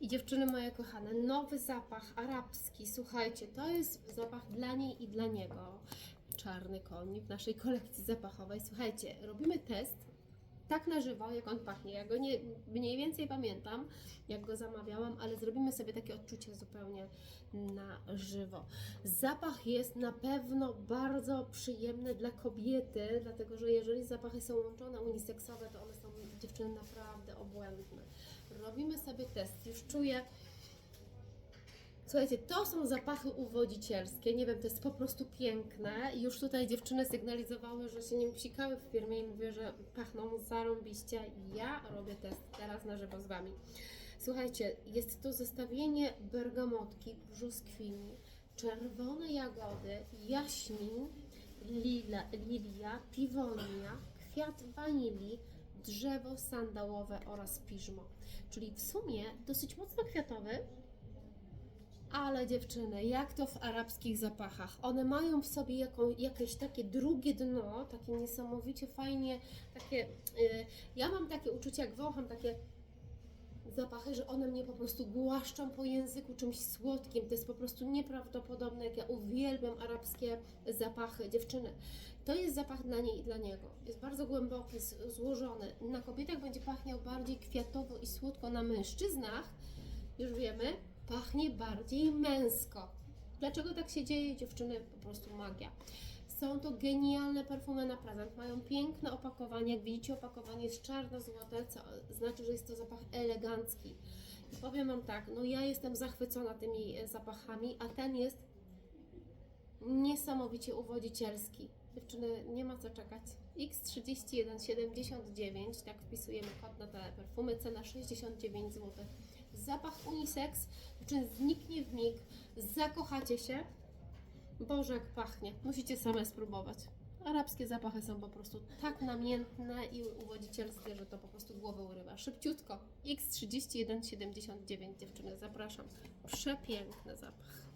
I dziewczyny moje kochane, nowy zapach arabski. Słuchajcie, to jest zapach dla niej i dla niego. Czarny koń w naszej kolekcji zapachowej. Słuchajcie, robimy test tak na żywo, jak on pachnie. Ja go nie, mniej więcej pamiętam, jak go zamawiałam, ale zrobimy sobie takie odczucie zupełnie na żywo. Zapach jest na pewno bardzo przyjemny dla kobiety, dlatego że jeżeli zapachy są łączone uniseksowe, to one są dziewczyny naprawdę obłędne. Robimy sobie test. Już czuję. Słuchajcie, to są zapachy uwodzicielskie. Nie wiem, to jest po prostu piękne. I Już tutaj dziewczyny sygnalizowały, że się nim psikały w firmie i mówię, że pachną zarąbiście. Ja robię test teraz na żywo z Wami. Słuchajcie, jest to zestawienie bergamotki, brzoskwini, czerwone jagody, jaśmin, lila, lilia, piwonia, kwiat wanilii, drzewo sandałowe oraz piżmo. Czyli w sumie dosyć mocno kwiatowy, ale dziewczyny, jak to w arabskich zapachach? One mają w sobie jaką, jakieś takie drugie dno, takie niesamowicie fajnie, takie. y, ja mam takie uczucie, jak wącham takie zapachy, że one mnie po prostu głaszczą po języku czymś słodkim. To jest po prostu nieprawdopodobne, jak ja uwielbiam arabskie zapachy dziewczyny. To jest zapach dla niej i dla niego. Jest bardzo głęboki, złożony. Na kobietach będzie pachniał bardziej kwiatowo i słodko, na mężczyznach już wiemy, pachnie bardziej męsko. Dlaczego tak się dzieje, dziewczyny? Po prostu magia. Są to genialne perfumy na prezent. Mają piękne opakowanie. Jak widzicie, opakowanie jest czarno-złote, co znaczy, że jest to zapach elegancki. I powiem Wam tak, no ja jestem zachwycona tymi e, zapachami, a ten jest niesamowicie uwodzicielski. Dziewczyny, nie ma co czekać. X3179, tak wpisujemy kod na te perfumy, cena 69 zł. Zapach unisex, dziewczyny, zniknie w mig, zakochacie się. Boże, jak pachnie. Musicie same spróbować. Arabskie zapachy są po prostu tak namiętne i uwodzicielskie, że to po prostu głowę urywa. Szybciutko. X3179 dziewczyny, zapraszam. Przepiękny zapach.